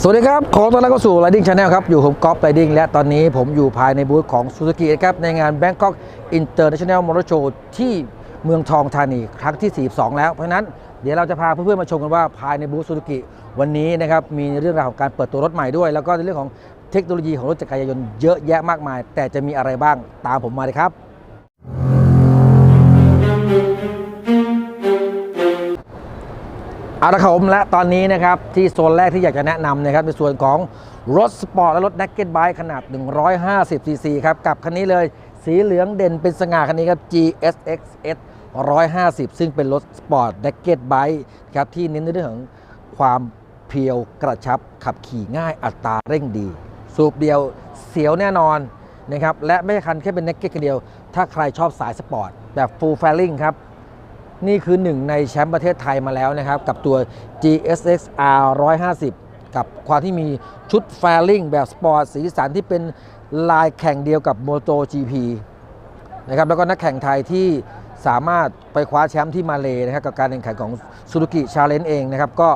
สวัสดีครับ ขอต้อนรับเข้าสู่ Riding Channel ครับ อยู่ผมก๊อฟ Riding และตอนนี้ผมอยู่ภายในบูธของ Suzuki นะครับ ในงาน Bangkok International Motor Show ที่เมืองทองธานีครั้งที่ 42 แล้ว เพราะนั้นเดี๋ยวเราจะพาเพื่อนๆมาชมกันว่าภายในบูธ Suzuki วันนี้นะครับ มีเรื่องราวของการเปิดตัวรถใหม่ด้วย แล้วก็ในเรื่องของเทคโนโลยีของรถจักรยานยนต์เยอะแยะมากมาย แต่จะมีอะไรบ้างตามผมมาเลยครับ เอาละครับผมและตอนนี้นะครับที่โซนแรกที่อยากจะแนะนำนะครับในส่วนของรถสปอร์ตและรถ Naked Bike ขนาด 150 cc ครับกับคันนี้เลยสีเหลืองเด่นเป็นสง่าคันนี้ครับ GSX S 150 ซึ่งเป็นรถสปอร์ต Naked Bike ครับที่เน้นในเรื่องของความเพียวกระชับขับขี่ง่ายอัตราเร่งดี สูบเดียวเสียวแน่นอนนะครับและไม่ใช่คันแค่เป็น Naked คันเดียว ถ้าใครชอบสายสปอร์ตแบบ Full Fairing ครับ นี่คือหนึ่งในแชมป์ประเทศไทยมาแล้วนะครับ กับตัว GSX R 150 กับความที่มีชุดแฟลิงแบบสปอร์ตสีสันที่เป็นลายแข่งเดียวกับ MotoGP นะครับแล้วก็นักแข่งไทยที่สามารถไปคว้าแชมป์ที่มาเลนะครับกับการแข่งขันของ Suzuki Challenge เองนะครับ ก็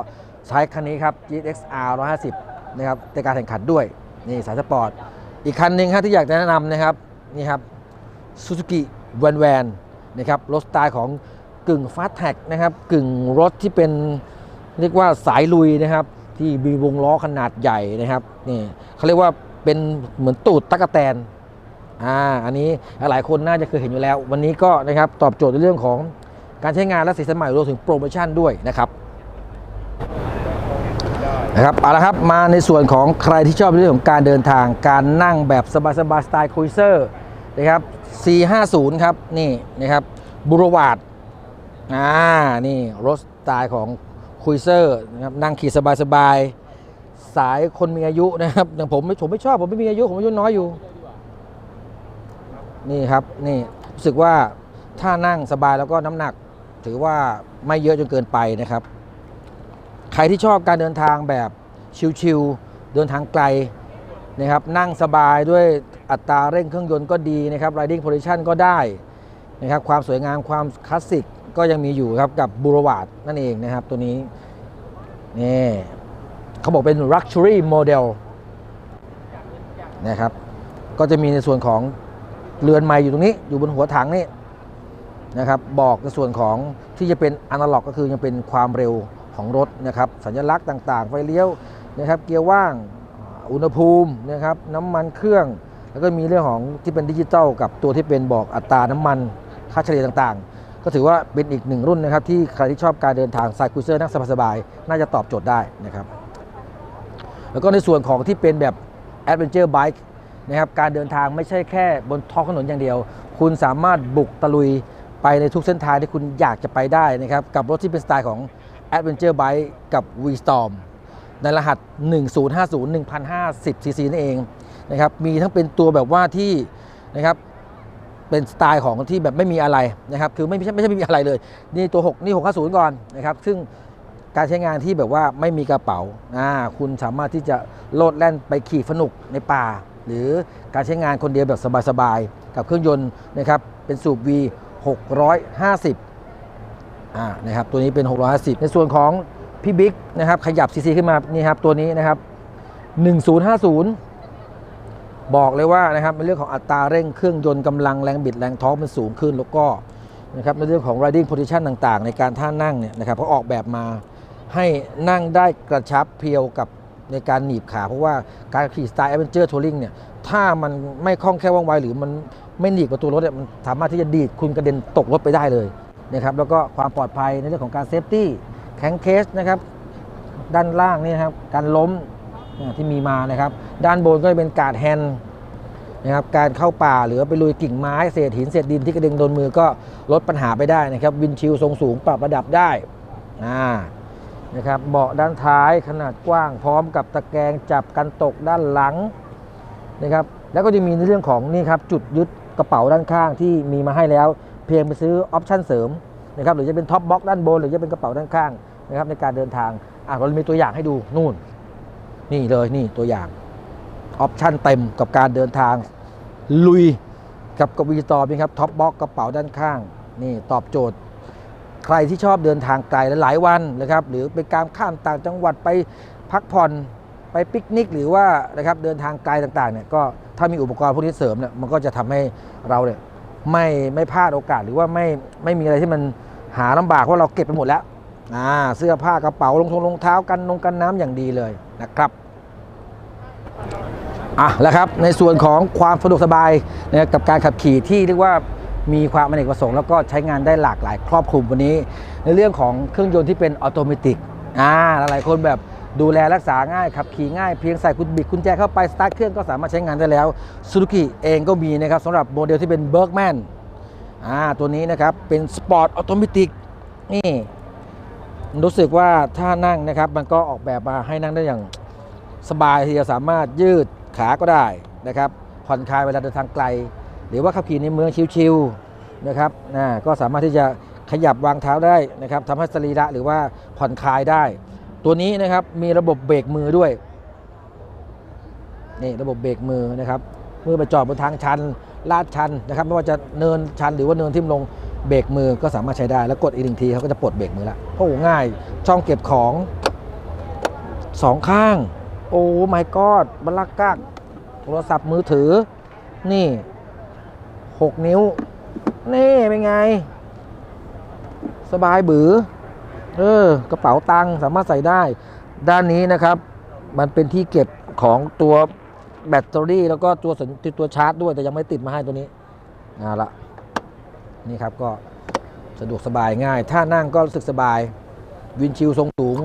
ใช้คันนี้ครับ GSX R 150 นะครับในการแข่งขันด้วย นี่สายสปอร์ต อีกคันหนึ่งครับที่อยากจะแนะนำนะครับ นี่ครับ Suzuki v a n v a n นะครับรถสไตล์ของ กึ่งฟาสแท็กนะครับกึ่งรถที่เป็นเรียกว่าสายลุยนะครับ ที่มีวงล้อขนาดใหญ่นะครับนี่เขาเรียกว่าเป็นเหมือนตูดตั๊กแตนอ่าอันนี้หลายคนน่าจะเคยเห็นอยู่แล้ว วันนี้ก็นะครับตอบโจทย์ในเรื่องของการใช้งานและสีสันใหม่รวมถึงโปรโมชั่นด้วยนะครับนะครับเอาละครับมาในส่วนของใครที่ชอบเรื่องของการเดินทาง การนั่งแบบสบายๆสไตล์คุยเซอร์นะครับ450 ครับนี่นะครับบูรวาด อ่านี่รถสไตล์ของคุยเซอร์นะครับนั่งขี่สบายๆ สายคนมีอายุนะครับอย่างผมไม่ผมไม่ชอบผมไม่มีอายุผมอายุน้อยอยู่ นี่ครับนี่รู้สึกว่าถ้านั่งสบายแล้วก็น้ำหนัก ถือว่าไม่เยอะจนเกินไปนะครับ ใครที่ชอบการเดินทางแบบชิลๆเดินทางไกลนะครับนั่งสบายด้วยอัตราเร่งเครื่องยนต์ก็ดีนะครับ riding position ก็ได้นะครับความสวยงามความคลาสสิก ก็ยังมีอยู่ครับกับบูรวาดนั่นเองนะครับ ตัวนี้นี่เขาบอกเป็น Luxury Model นะครับ ก็จะมีในส่วนของเรือนไม้อยู่ตรงนี้ อยู่บนหัวถังนี่นะครับ บอกในส่วนของที่จะเป็นอนาล็อกก็คือยังเป็นความเร็วของรถนะครับ สัญลักษณ์ต่างๆ ไฟเลี้ยวนะครับ เกียร์ว่าง อุณหภูมินะครับ น้ำมันเครื่อง แล้วก็มีเรื่องของที่เป็นดิจิตอลกับตัวที่เป็นบอกอัตราน้ำมัน ค่าเฉลี่ยต่างๆ ก็ถือว่าเป็นอีกหนึ่งรุ่นนะครับที่ใครที่ชอบการเดินทางสายครูเซอร์นั่งสบายๆน่าจะตอบโจทย์ได้นะครับ แล้วก็ในส่วนของที่เป็นแบบ Adventure Bike นะครับการเดินทางไม่ใช่แค่บนท้องถนนอย่างเดียว คุณสามารถบุกตะลุยไปในทุกเส้นทางที่คุณอยากจะไปได้นะครับ กับรถที่เป็นสไตล์ของ Adventure Bike กับ V-Storm ในรหัส 1050 1050 cc นั่นเองนะครับมีทั้งเป็นตัวแบบว่าที่นะครับ เป็นสไตล์ของที่แบบไม่มีอะไรนะครับ คือไม่ใช่ไม่ใช่ไม่มีอะไรเลย นี่ตัว 6 นี่ 650 ก่อนนะครับ ซึ่งการใช้งานที่แบบว่าไม่มีกระเป๋าอ่าคุณสามารถที่จะโลดแล่นไปขี่สนุกในป่า หรือการใช้งานคนเดียวแบบสบายๆ กับเครื่องยนต์นะครับ เป็นสูบ V 650อ่านะครับ ตัวนี้เป็น 650 ในส่วนของพี่บิ๊กนะครับ ขยับซีซีขึ้นมา นี่ครับ ตัวนี้นะครับ 1050 บอกเลยว่านะครับในเรื่องของอัตราเร่งเครื่องยนต์กำลังแรงบิดแรงท้องมันสูงขึ้น แล้วก็นะครับในเรื่องของ riding position ต่างๆ ในการท่านั่งเนี่ยนะครับเขาออกแบบมาให้นั่งได้กระชับเพียวกับในการหนีบขา เพราะว่าการขี่สไตล์ adventure touring เนี่ยถ้ามันไม่คล่องแคล่วว่องไวหรือมันไม่หนีบประตูรถเนี่ยมันสามารถที่จะดีดคุณกระเด็นตกรถไปได้เลยนะครับแล้วก็ความปลอดภัยในเรื่องของการเซฟตี้แข็งเคสนะครับด้านล่างนี่นะครับการล้มที่มีมานะครับ ด้านบนก็จะเป็นการ์ดแฮนด์ นะครับการเข้าป่าหรือไปลุยกิ่งไม้เศษหินเศษดินที่กระเด็นโดนมือก็ลดปัญหาไปได้นะครับวินชิลทรงสูงปรับระดับได้อ่านะครับเบาะด้านท้ายขนาดกว้างพร้อมกับตะแกรงจับกันตกด้านหลังนะครับแล้วก็จะมีในเรื่องของนี่ครับจุดยึดกระเป๋าด้านข้างที่มีมาให้แล้ว เพียงไปซื้อออปชั่นเสริมนะครับหรือจะเป็นท็อปบ็อกด้านบน หรือจะเป็นกระเป๋าด้านข้างนะครับในการเดินทางอะเรามีตัวอย่างให้ดูนู่น นี่เลยนี่ตัวอย่าง ออปชั่นเต็มกับการเดินทางลุยกับกวีตอนี่ครับท็อปบ็อกกระเป๋าด้านข้างนี่ตอบโจทย์ ใครที่ชอบเดินทางไกลและหลายวันนะครับหรือเป็นการข้ามต่างจังหวัดไปพักผ่อนไปปิกนิก หรือว่านะครับเดินทางไกลต่างๆเนี่ยก็ถ้ามีอุปกรณ์พวกนี้เสริมเนี่ยมันก็จะทำให้เราเนี่ยไม่ไม่พลาดโอกาสหรือว่าไม่ไม่มีอะไรที่มันหาลำบากเพราะเราเก็บไปหมดแล้วอ่าเสื้อผ้ากระเป๋ารองทงรองเท้ากันนงกันน้ำอย่างดีเลยนะครับ อะแล้วครับในส่วนของความสะดวกสบายนะกับการขับขี่ที่เรียกว่ามีความอเนกประสงค์แล้วก็ใช้งานได้หลากหลายครอบคลุมวันนี้ ในเรื่องของเครื่องยนต์ที่เป็นออโตเมติกอ่าหลายๆคนแบบดูแลรักษาง่ายขับขี่ง่ายเพียงใส่กุญบิดกุญแจเข้าไป สตาร์ทเครื่องก็สามารถใช้งานได้แล้วซูซูกิเองก็มีนะครับสำหรับโมเดลที่เป็นเบิร์กแมนอ่าตัวนี้นะครับเป็นสปอร์ตออโตเมติกนี่รู้สึกว่าถ้านั่งนะครับมันก็ออกแบบมาให้นั่งได้อย่างสบายที่จะสามารถยืด ขาก็ได้นะครับผ่อนคลายเวลาเดินทางไกล หรือว่าขับขี่ในเมืองชิวๆนะครับนะก็สามารถที่จะขยับวางเท้าได้นะครับทำให้สรีระหรือว่าผ่อนคลายได้ ตัวนี้นะครับมีระบบเบรกมือด้วยนี่ระบบเบรกมือนะครับเมื่อไปจอดบนทางชันลาดชันนะครับไม่ว่าจะเนินชันหรือว่าเนินทิ่มลงเบรกมือก็สามารถใช้ได้ แล้วกดอีกหนึ่งทีเขาก็จะปลดเบรกมือละโอ้ง่าย ช่องเก็บของสองข้าง โอ้ my god บลลักกักโทรศัพท์มือถือ นี่ 6 นิ้ว นี่เป็นไง สบายบือ เออ กระเป๋าตังค์สามารถใส่ได้ ด้านนี้นะครับ มันเป็นที่เก็บของตัวแบตเตอรี่แล้วก็ตัวสัญตัวชาร์จด้วยแต่ยังไม่ติดมาให้ตัวนี้เอาละนี่ครับก็สะดวกสบายง่าย ถ้านั่งก็รู้สึกสบาย วินชิลทรงสูง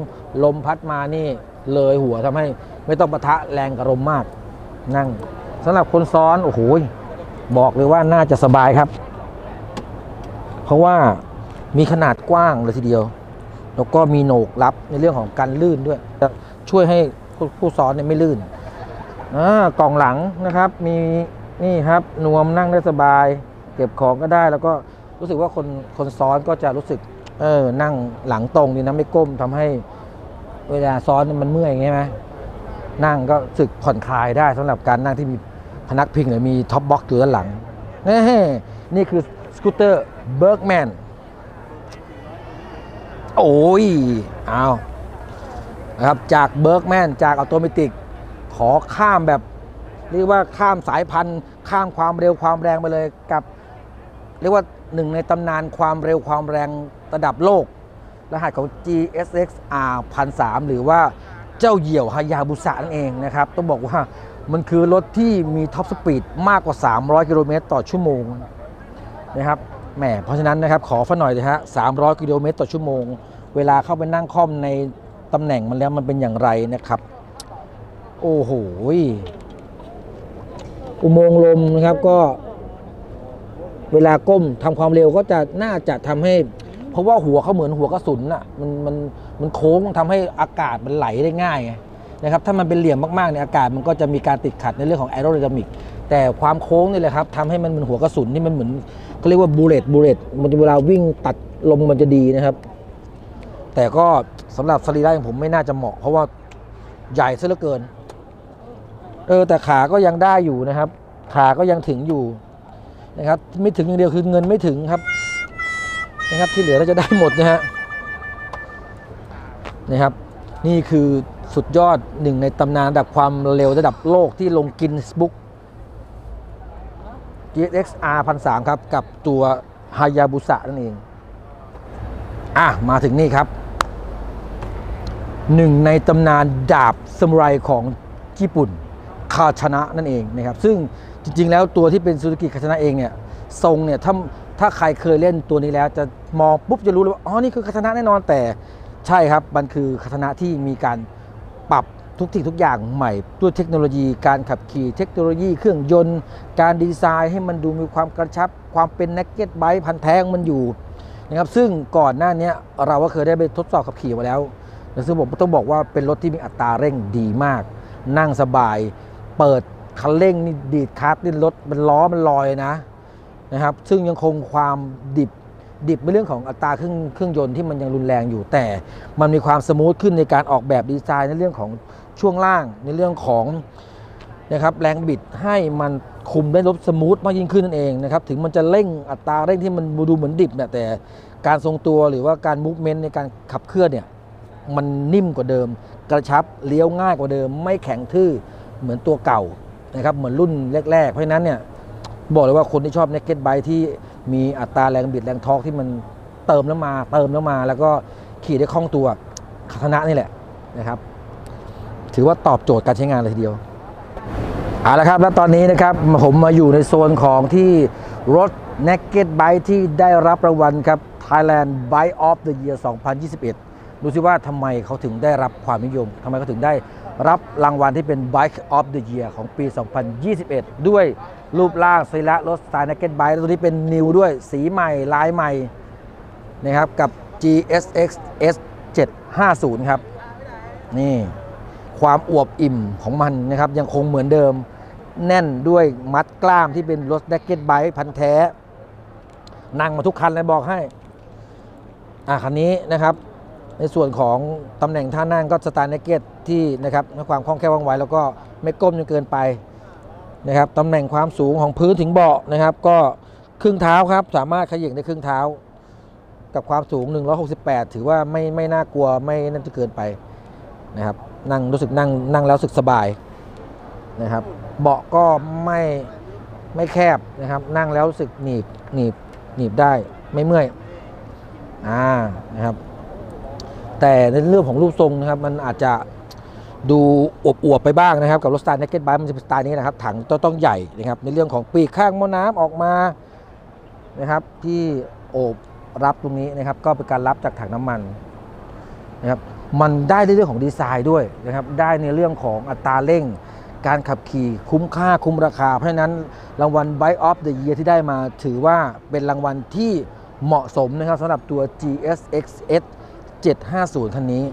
ลมพัดมานี่ เลยหัวทำให้ไม่ต้องปะทะแรงกับลมมาก นั่งสำหรับคนซ้อนโอ้โหบอกเลยว่าน่าจะสบายครับ เพราะว่ามีขนาดกว้างเลยทีเดียว แล้วก็มีโหนกรับในเรื่องของการลื่นด้วย จะช่วยให้ผู้ซ้อนเนี่ยไม่ลื่นกล่องหลังนะครับ มีนี่ครับนวมนั่งได้สบาย เก็บของก็ได้แล้วก็รู้สึกว่าคนคนซ้อนก็จะรู้สึกเออนั่งหลังตรงดีนะไม่ก้มทำให้ เวลาซ้อนมันเมื่อยใช่ไหมนั่งก็สึกผ่อนคลายได้สำหรับการนั่งที่มีพนักพิงหรือมีท็อปบ็อกซ์อยู่ด้านหลัง นี่นี่คือสกูตเตอร์เบิร์กแมนโอ้ยเอานะครับจากเบิร์กแมนจากออโตเมติกขอข้ามแบบเรียกว่าข้ามสายพันธุ์ ข้ามความเร็วความแรงไปเลยกับ เรียกว่าหนึ่งในตำนานความเร็วความแรงระดับโลก รหัสของ GSX R 1 0 3หรือว่าเจ้าเหี่ยวฮายาบุสะนั่นเองนะครับ ต้องบอกว่ามันคือรถที่มีท็อปสปีดมากกว่า 300 กิโลเมตรต่อชั่วโมงนะครับแหมเพราะฉะนั้นนะครับขอฟันหน่อยนะฮะ 300 กิโลเมตรต่อชั่วโมง เวลาเข้าไปนั่งค่อมในตำแหน่งมันแล้วมันเป็นอย่างไรนะครับ โอ้โหอุโมงค์ลมนะครับก็ เวลาก้มทำความเร็วก็จะน่าจะทำให้ เพราะว่าหัวเขาเหมือนหัวกระสุนอะมันมันมันโค้งทำให้อากาศมันไหลได้ง่ายไงนะครับถ้ามันเป็นเหลี่ยมมากๆเนี่ยอากาศมันก็จะมีการติดขัดในเรื่องของแอโร d y นามิกแต่ความโค้งนี่แหละครับทำให้มันเหมือนหัวกระสุนที่มันเหมือนเขาเรียกว่าบูเลตบูเลตมันเวลาวิ่งตัดลมมันจะดีนะครับ แต่ก็สำหรับสรีระองผมไม่น่าจะเหมาะ เพราะว่าใหญ่ซะเหลือเกินเออแต่ขาก็ยังได้อยู่นะครับ ขาก็ยังถึงอยู่นะครับ ไม่ถึงอย่างเดียวคือเงินไม่ถึงครับ นะครับที่เหลือเราจะได้หมดนะฮะนะครับ นี่คือสุดยอดหนึ่งในตำนานระดับความเร็วระดับโลกที่ลงกินสบุ๊ก GXR 1003ครับ กับตัวฮายาบุสะนั่นเอง อะ มาถึงนี่ครับหนึ่งในตำนานดาบซมไรของญี่ปุ่นคาชนะนั่นเองนะครับ ซึ่งจริงๆแล้วตัวที่เป็นซูซูกิคาชนะเองเนี่ย ทรงเนี่ยถ้า ถ้าใครเคยเล่นตัวนี้แล้วจะมองปุ๊บจะรู้เลยว่าอ๋อนี่คือคาชนะแน่นอนแต่ใช่ครับมันคือคาชนะที่มีการปรับทุกสิ่งทุกอย่างใหม่ด้วยเทคโนโลยีการขับขี่เทคโนโลยีเครื่องยนต์ การดีไซน์ให้มันดูมีความกระชับ ความเป็นนักเก็ตไบค์พันแท้งมันอยู่นะครับซึ่งก่อนหน้านี้เราก็เคยได้ไปทดสอบขับขี่มาแล้วแต่ซึ่งผมต้องบอกว่าเป็นรถที่มีอัตราเร่งดีมาก นั่งสบาย เปิดคันเร่งนี่ดีดคลัตช์นี่รถมันล้อมันลอยนะ นะครับ ซึ่งยังคงความดิบดิบในเรื่องของอัตราเครื่องเครื่องยนต์ที่มันยังรุนแรงอยู่แต่ มันมีความสมูทขึ้นในการออกแบบดีไซน์ในเรื่องของช่วงล่างในเรื่องของนะครับแรงบิดให้มันคุมได้รถสมูทมากยิ่งขึ้นนั่นเองนะครับถึงมันจะเร่งอัตราเร่งที่มันดูเหมือนดิบเนี่ยแต่การทรงตัวหรือว่าการมูฟเมนต์ในการขับเคลื่อนเนี่ยมันนิ่มกว่าเดิม กระชับเลี้ยวง่ายกว่าเดิม ไม่แข็งทื่อเหมือนตัวเก่านะครับเหมือนรุ่นแรกๆ เพราะฉะนั้นเนี่ย บอกเลยว่าคนที่ชอบ naked bike ที่มีอัตราแรงบิดแรงทอร์กที่มันเติมแล้วมา เติมแล้วมา แล้วก็ขี่ได้คล่องตัวคณะนี่แหละนะครับ ถือว่าตอบโจทย์การใช้งานเลยทีเดียวเอาละครับ แล้วตอนนี้นะครับผมมาอยู่ในโซนของที่รถ Naked Bike ที่ได้รับรางวัลครับ Thailand Bike of the Year 2021 ดูสิว่าทำไมเขาถึงได้รับความนิยมทำไมเขาถึงได้ รับรางวัลที่เป็น Bike of the Year ของปี 2021 ด้วยรูปร่างสรีระรถสไตล์ Naked Bike แล้วตัวนี้เป็นนิวด้วยสีใหม่ ลายใหม่นะครับกับ GSX S750 ครับ นี่ ความอวบอิ่มของมันนะครับ ยังคงเหมือนเดิม แน่นด้วยมัดกล้ามที่เป็นรถแดกเก็ตไบค์พันแท้ นั่งมาทุกคันเลยบอกให้ อะคันนี้นะครับ ในส่วนของตำแหน่งท่านั่งก็สไตล์เนเก็ตที่นะครับให้ความคล่องแคล่วว่องไวแล้วก็ไม่ก้มจนเกินไปนะครับตำแหน่งความสูงของพื้นถึงเบาะนะครับ ก็ครึ่งเท้าครับ สามารถขย่งได้ครึ่งเท้า กับความสูง 168 ถือว่าไม่ไม่น่ากลัวไม่นั่นจะเกินไปนะครับนั่งรู้สึกนั่งนั่งแล้วสึกสบายนะครับ เบาะก็ไม่ไม่แคบนะครับ นั่งแล้วรู้สึกหนีบหนีบหนีบได้ไม่เมื่อยอ่านะครับ แต่ในเรื่องของรูปทรงนะครับมันอาจจะดูอวบๆไปบ้างนะครับ กับรถสไตล์ naked bike มันจะเป็นสไตล์นี้นะครับ ถังต้องต้องใหญ่นะครับ ในเรื่องของปีกข้างหม้อน้ำออกมานะครับ ที่โอบรับตรงนี้นะครับ ก็เป็นการรับจากถังน้ำมันนะครับมันได้ในเรื่องของดีไซน์ด้วยนะครับ ได้ในเรื่องของอัตราเร่ง การขับขี่คุ้มค่าคุ้มราคา เพราะฉะนั้นรางวัล Bike of the Year ที่ได้มาถือว่าเป็นรางวัลที่เหมาะสมนะครับสำหรับตัว GSX-S 750 คันนี้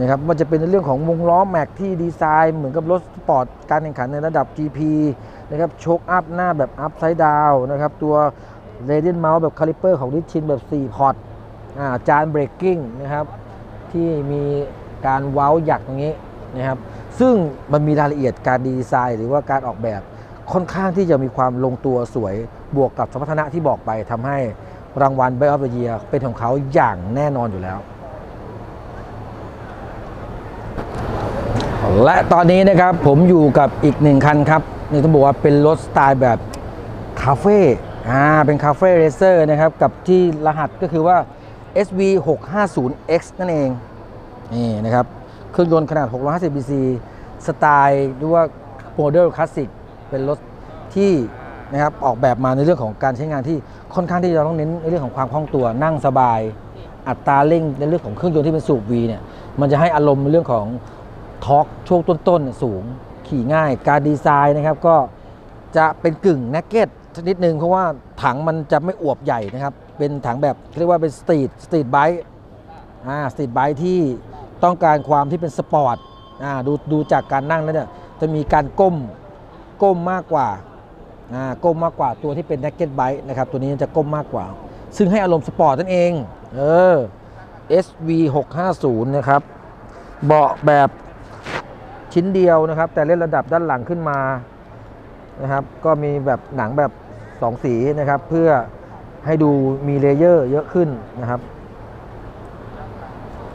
นะครับมันจะเป็นในเรื่องของวงล้อแม็กที่ดีไซน์เหมือนกับรถสปอร์ตการแข่งขันในระดับ GP นะครับโชคอัพหน้าแบบอัพไซด์ดาวนะครับตัวเรเดียนเมาส์แบบคาลิเปอร์ของดิชินแบบ 4 พอร์ตอ่าจานเบรกกิ้งนะครับที่มีการเว้าหยักตรงนี้นะครับซึ่งมันมีรายละเอียดการดีไซน์ หรือว่าการออกแบบค่อนข้างที่จะมีความลงตัวสวยบวกกับสมรรถนะที่บอกไปทำให้ รางวัล Best of the Year เป็นของเขาอย่างแน่นอนอยู่แล้ว และตอนนี้นะครับผมอยู่กับอีกหนึ่งคันครับนี่ต้องบอกว่าเป็นรถสไตล์แบบคาเฟ่อ่าเป็นคาเฟ่เรเซอร์นะครับ กับที่รหัสก็คือว่า SV 650X นั่นเอง นี่นะครับ เครื่องยนต์ขนาด 650 cc สไตล์หรือว่าโมเดลคลาสสิกเป็นรถที่ นะครับออกแบบมาในเรื่องของการใช้งานที่ค่อนข้างที่จะต้องเน้นในเรื่องของความคล่องตัวนั่งสบาย อัตราเร่งในเรื่องของเครื่องยนต์ที่เป็นสูบ V เนี่ยมันจะให้อารมณ์ในเรื่องของทอร์กช่วงต้นๆสูงขี่ง่าย การดีไซน์นะครับก็จะเป็นกึ่งนักเก็ตนิดนึงเพราะว่าถังมันจะไม่อวบใหญ่นะครับ เป็นถังแบบเรียกว่าเป็นสตรีทสตรีทไบค์อ่าสตรีทไบค์ที่ต้องการความที่เป็นสปอร์ตอ่าดูดูจากการนั่งแล้วเนี่ยจะมีการก้มก้มมากกว่า ก้มมากกว่าตัวที่เป็นนักเก็ตไบค์นะครับตัวนี้จะก้มมากกว่า ซึ่งให้อารมณ์สปอร์ตนั่นเองเออ SV 650นะครับเบาะแบบชิ้นเดียวนะครับ แต่เล่นระดับด้านหลังขึ้นมานะครับ ก็มีแบบหนังแบบสองสีนะครับ เพื่อให้ดูมีเลเยอร์เยอะขึ้นนะครับ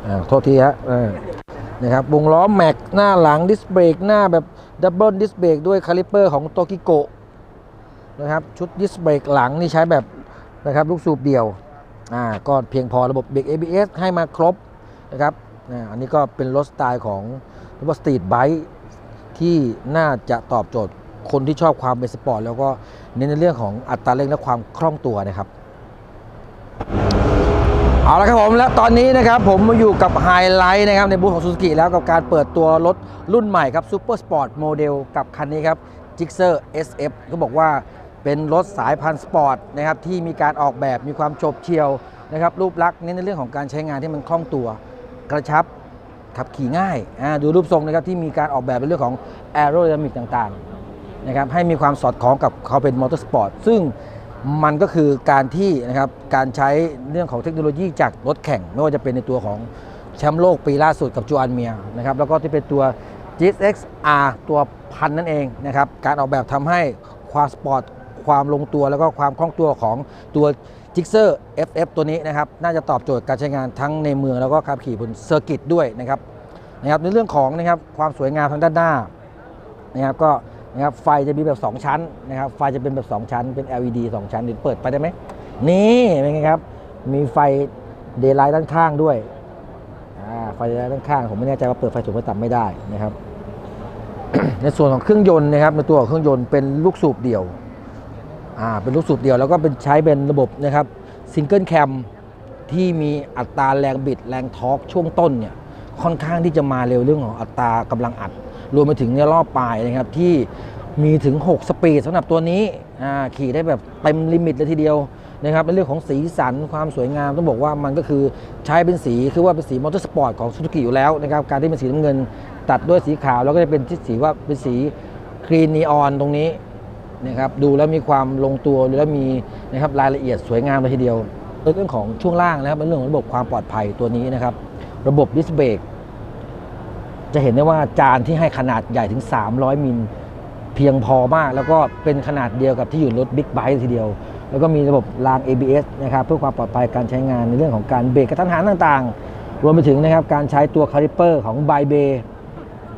อ่าโทษทีฮะนะครับวงล้อแม็กหน้าหลังดิสเบรกหน้าแบบดับเบิลดิสเบรกด้วยคาลิเปอร์ของโตกิโก นะครับชุดดิสเบรกหลังนี่ใช้แบบนะครับลูกสูบเดี่ยวอ่าก็เพียงพอระบบเบรก ABS ให้มาครบนะครับอันนี้ก็เป็นรถสไตล์ของรถสตรีทไบค์ที่น่าจะตอบโจทย์คนที่ชอบความเป็นสปอร์ตแล้วก็เน้นในเรื่องของอัตราเร่งและความคล่องตัวนะครับ เอาละครับผมและตอนนี้นะครับผมมาอยู่กับไฮไลท์นะครับในบูธของ Suzuki แล้วกับการเปิดตัวรถรุ่นใหม่ครับ Super Sport Model กับคันนี้ครับ Gixxer SF ก็บอกว่า เป็นรถสายพันธุ์สปอร์ตนะครับที่มีการออกแบบมีความโฉบเฉี่ยวนะครับรูปลักษณ์เน้นในเรื่องของการใช้งานที่มันคล่องตัว กระชับขับขี่ง่าย ดูรูปทรงนะครับที่มีการออกแบบในเรื่องของ aerodynamic ต่างๆนะครับให้มีความสอดคล้องกับเขาเป็นมอเตอร์สปอร์ตซึ่งมันก็คือการที่นะครับการใช้เรื่องของเทคโนโลยีจากรถแข่ง ไม่ว่าจะเป็นในตัวของแชมป์โลกปีล่าสุดกับจูอันเมียนะครับแล้วก็ที่เป็นตัว GSX R ตัวพันนั่นเองนะครับการออกแบบทำให้ความสปอร์ต ความลงตัวแล้วก็ความคล่องตัวของตัวจิกเซอร์ FF ตัวนี้นะครับน่าจะตอบโจทย์การใช้งานทั้งในเมืองแล้วก็ขับขี่บนเซอร์กิตด้วยนะครับนะครับในเรื่องของนะครับความสวยงามทางด้านหน้านะครับก็นะครับไฟจะมีแบบ 2 ชั้นนะครับไฟจะเป็นแบบ 2 ชั้นเป็น LED 2 ชั้นเดี๋ยวเปิดไปได้ไหมนี่เป็นไงครับมีไฟเดย์ไลท์ด้านข้างด้วยไฟเดย์ไลท์ด้านข้างผมไม่แน่ใจว่าเปิดไฟสูงไฟต่ำไม่ได้นะครับในส่วนของเครื่องยนต์นะครับในตัวของเครื่องยนต์เป็นลูกสูบเดี่ยว อ่าเป็นลูกสูบเดียวแล้วก็เป็นใช้เป็นระบบนะครับซิงเกิลแคมที่มีอัตราแรงบิดแรงทอร์กช่วงต้นเนี่ยค่อนข้างที่จะมาเร็วเรื่องของอัตรากำลังอัด รวมไปถึงในรอบปลายนะครับที่มีถึง 6 สปีดสำหรับตัวนี้อ่าขี่ได้แบบเต็มลิมิตเลยทีเดียวนะครับในเรื่องของสีสันความสวยงามต้องบอกว่ามันก็คือใช้เป็นสีคือว่าเป็นสีมอเตอร์สปอร์ตของซูซูกิอยู่แล้วนะครับการที่เป็นสีน้ำเงิน ตัดด้วยสีขาวแล้วก็จะเป็นที่สีว่าเป็นสีครีนนีออนตรงนี้ นะครับดูแล้วมีความลงตัวแล้วมีนะครับรายละเอียดสวยงามเลยทีเดียวเรื่องของช่วงล่างนะครับเป็นเรื่องของระบบความปลอดภัยตัวนี้นะครับ ระบบดิสเบรกจะเห็นได้ว่าจานที่ให้ขนาดใหญ่ถึง 300 มิลเพียงพอมาก แล้วก็เป็นขนาดเดียวกับที่อยู่รถบิ๊กไบค์ทีเดียว แล้วก็มีระบบราง ABS นะครับเพื่อความปลอดภัยการใช้งานในเรื่องของการเบรกกระทันหันต่างๆ รวมไปถึงนะครับการใช้ตัวคาลิเปอร์ของไบเบ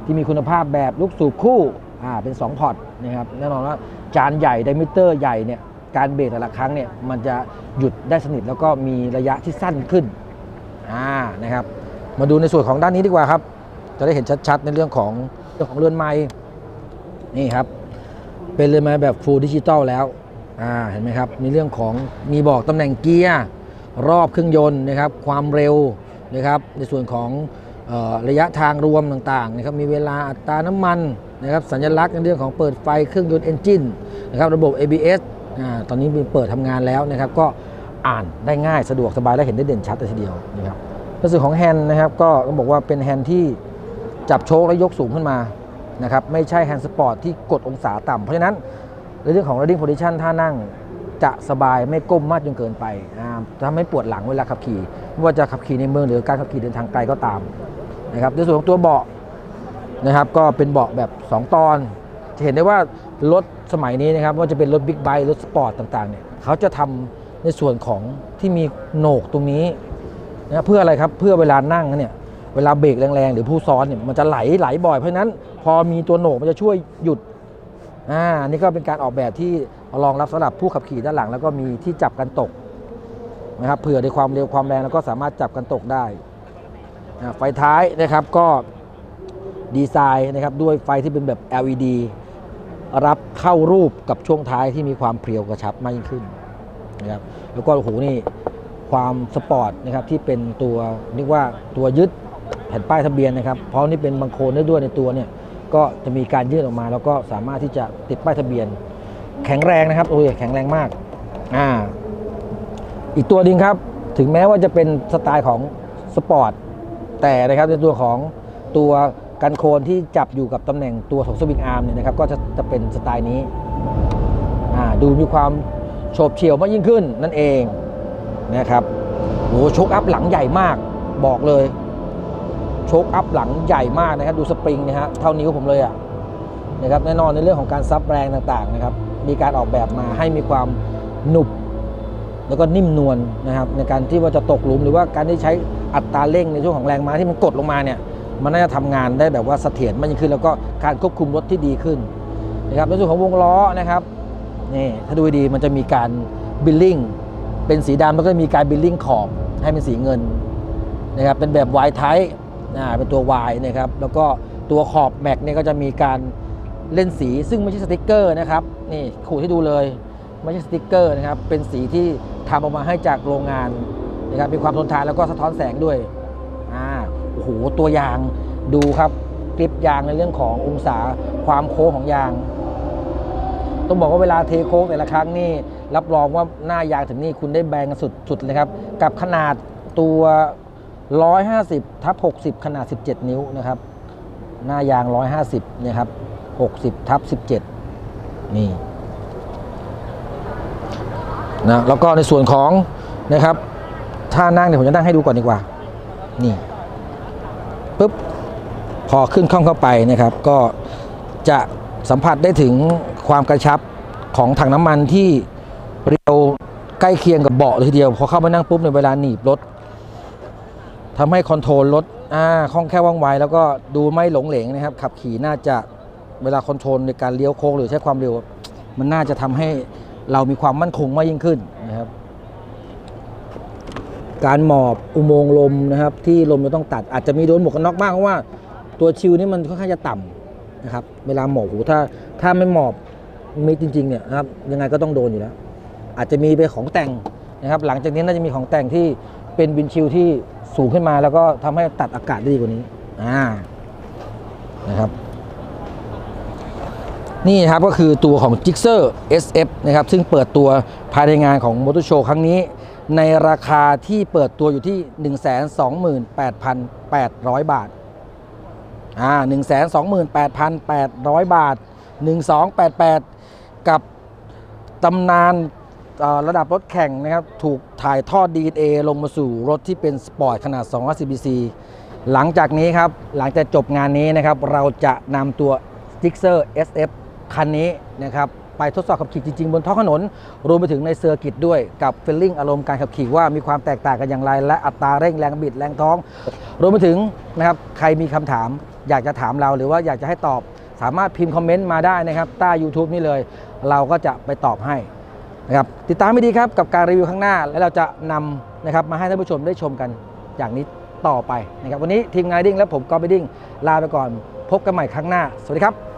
ที่มีคุณภาพแบบลูกสูบคู่ อ่าเป็น2พอร์ตนะครับแน่นอนว่าจานใหญ่ไดมิเตอร์ใหญ่เนี่ยการเบรกแต่ละครั้งเนี่ยมันจะหยุดได้สนิทแล้วก็มีระยะที่สั้นขึ้นอ่านะครับมาดูในส่วนของด้านนี้ดีกว่าครับ จะได้เห็นชัดๆในเรื่องของเรื่องของเรือนไม้นี่ครับ เป็นเรือนไม้แบบฟูลดิจิตอลแล้วอ่าเห็นไหมครับมีเรื่องของมีบอกตำแหน่งเกียร์รอบเครื่องยนต์นะครับ ความเร็วนะครับ ในส่วนของออระยะทางรวมต่างๆนะครับมีเวลาอัตราน้ำมัน นะครับสัญลักษณ์ในเรื่องของเปิดไฟเครื่องยนต์เอนจินนะครับระบบ ABS อ่าตอนนี้มีเปิดทำงานแล้วนะครับก็อ่านได้ง่ายสะดวกสบายและเห็นได้เด่นชัดเลยทีเดียวนะครับในส่วนของแฮนด์นะครับก็ต้องบอกว่าเป็นแฮนด์ที่จับโชคและยกสูงขึ้นมานะครับไม่ใช่แฮนด์สปอร์ตที่กดองศาต่ำเพราะฉะนั้นในเรื่องของ riding position ท่านั่งจะสบายไม่ก้มมากจนเกินไปอ่าทำให้ปวดหลังเวลาขับขี่ไม่ว่าจะขับขี่ในเมืองหรือการขับขี่เดินทางไกลก็ตามนะครับในส่วนของตัวเบาะ นะครับ ก็เป็นเบาะแบบ 2 ตอน จะเห็นได้ว่ารถสมัยนี้นะครับว่าจะเป็นรถบิ๊กไบค์รถสปอร์ตต่างๆเนี่ยเขาจะทำในส่วนของที่มีโหนกตรงนี้นะเพื่ออะไรครับเพื่อเวลานั่งเนี่ยเวลาเบรกแรงๆ หรือผู้ซ้อนเนี่ยมันจะไหลไหลบ่อยเพราะนั้น พอมีตัวโหนกมันจะช่วยหยุดอ่านี่ก็เป็นการออกแบบที่รองรับสำหรับผู้ขับขี่ด้านหลัง แล้วก็มีที่จับกันตกนะครับเผื่อในความเร็วความแรงแล้วก็สามารถจับกันตกได้ไฟท้ายนะครับก็ ดีไซน์นะครับด้วยไฟที่เป็นแบบ LED รับเข้ารูปกับช่วงท้ายที่มีความเพรียวกระชับมากยิ่งขึ้นนะครับแล้วก็โอ้โหนี่ความสปอร์ตนะครับที่เป็นตัวเรียกว่าตัวยึดแผ่นป้ายทะเบียนนะครับ เพราะนี่เป็นบังโคลนได้ด้วยในตัวเนี่ยก็จะมีการยืดออกมา แล้วก็สามารถที่จะติดป้ายทะเบียน แข็งแรงนะครับโอ้ยแข็งแรงมากอ่าอีกตัวหนึงครับ ถึงแม้ว่าจะเป็นสไตล์ของสปอร์ตแต่นะครับในตัวของตัว กันโคนที่จับอยู่กับตำแหน่งตัวของสวิงอาร์มเนี่ยนะครับก็จะจะเป็นสไตล์นี้อ่าดูมีความโฉบเฉี่ยวมากยิ่งขึ้นนั่นเองนะครับโหโชคอัพหลังใหญ่มากบอกเลยโชคอัพหลังใหญ่มากนะครับดูสปริงนะฮะเท่านิ้วผมเลยอะ่ะนะครับแน่นอนในเรื่องของการซับแรงต่างๆนะครับมีการออกแบบมาให้มีความหนุบ แล้วก็นิ่มนวลนะครับในการที่ว่าจะตกหลุมหรือว่าการที่ใช้อัตราเร่งในช่วงของแรงม้าที่มันกดลงมาเนี่ย มันน่าจะทำงานได้แบบว่าเสถียรมากยิ่งขึ้น แล้วก็การควบคุมรถที่ดีขึ้นนะครับในส่วนของวงล้อนะครับนี่ถ้าดูดีมันจะมีการบิลลิ่งเป็นสีดำแล้วก็มีการบิลลิ่งขอบให้เป็นสีเงินนะครับเป็นแบบวายไทป์อ่าเป็นตัว Y นะครับแล้วก็ตัวขอบแม็กเนี่ยก็จะมีการเล่นสีซึ่งไม่ใช่สติกเกอร์นะครับนี่ขูดให้ดูเลยไม่ใช่สติกเกอร์นะครับเป็นสีที่ทำออกมาให้จากโรงงานนะครับมีความทนทานแล้วก็สะท้อนแสงด้วย โอ้โหตัวยางดูครับกริปยางในเรื่องขององศาความโค้งของยาง ต้องบอกว่าเวลาเทโค้งแต่ละครั้งนี่รับรองว่าหน้ายางถึงนี่คุณได้แบงกันสุดสุดเลยครับ กับขนาดตัว 150ทับ60 ขนาด 17 นิ้วนะครับ หน้ายาง 150นะครับ60ทับ17 นี่นะแล้วก็ในส่วนของนะครับท่านั่งเนี่ยวผมจะนั่งให้ดูก่อนดีกว่า นี่ ปุ๊บพอขึ้นข้องเข้าไปนะครับ ก็จะสัมผัสได้ถึงความกระชับของถังน้ำมันที่เรียวใกล้เคียงกับเบาะเลยทีเดียว พอเข้ามานั่งปุ๊บในเวลาหนีบรถทำให้คอนโทรลรถอ่าคล่องแคล่วว่องไวแล้วก็ดูไม่หลงเหลงนะครับ ขับขี่น่าจะเวลาคอนโทรลในการเลี้ยวโค้งหรือใช้ความเร็ว มันน่าจะทำให้เรามีความมั่นคงมากยิ่งขึ้นนะครับ การหมอบอุโมงค์ลมนะครับที่ลมจะต้องตัดอาจจะมีโดนหมวกกันน็อกบ้างเพราะว่าตัวชิวนี่มันค่อนข้างจะต่ำนะครับเวลาหมอบหูถ้าถ้าไม่หมอบมีจริงๆเนี่ยนะครับยังไงก็ต้องโดนอยู่แล้ว อาจจะมีเป็นของแต่งนะครับหลังจากนี้น่าจะมีของแต่งที่เป็นวินชิลที่สูงขึ้นมาแล้วก็ทำให้ตัดอากาศได้ดีกว่านี้อ่านะครับนี่ครับก็คือตัวของ Gixxer SF นะครับซึ่งเปิดตัวภายในงานของมอเตอร์โชว์ครั้งนี้ ในราคาที่เปิดตัวอยู่ที่ 128,800 บาท อ่า 128,800 บาท 1288 กับตำนานระดับรถแข่งนะครับ ถูกถ่ายทอด DNA ลงมาสู่รถที่เป็นสปอร์ตขนาด 210cc หลังจากนี้ครับ หลังจากจบงานนี้นะครับ เราจะนำตัว Gixxer SF คันนี้นะครับ ไปทดสอบขับขี่จริง ๆ บนท้องถนน รวมไปถึงในเซอร์กิตด้วยกับฟีลลิ่งอารมณ์การขับขี่ว่ามีความแตกต่างกันอย่างไร และอัตราเร่งแรงบิดแรงท้อง รวมไปถึงนะครับใครมีคำถาม อยากจะถามเราหรือว่าอยากจะให้ตอบ สามารถพิมพ์คอมเมนต์มาได้นะครับใต้ YouTube นี่เลย เราก็จะไปตอบให้นะครับติดตามให้ดีครับกับการรีวิวข้างหน้า และเราจะนำนะครับมาให้ท่านผู้ชมได้ชมกันอย่างนี้ต่อไปนะครับวันนี้ทีมงานดิ้งและผมกอล์ฟดิ้งลาไปก่อนพบกันใหม่ครั้งหน้า สวัสดีครับ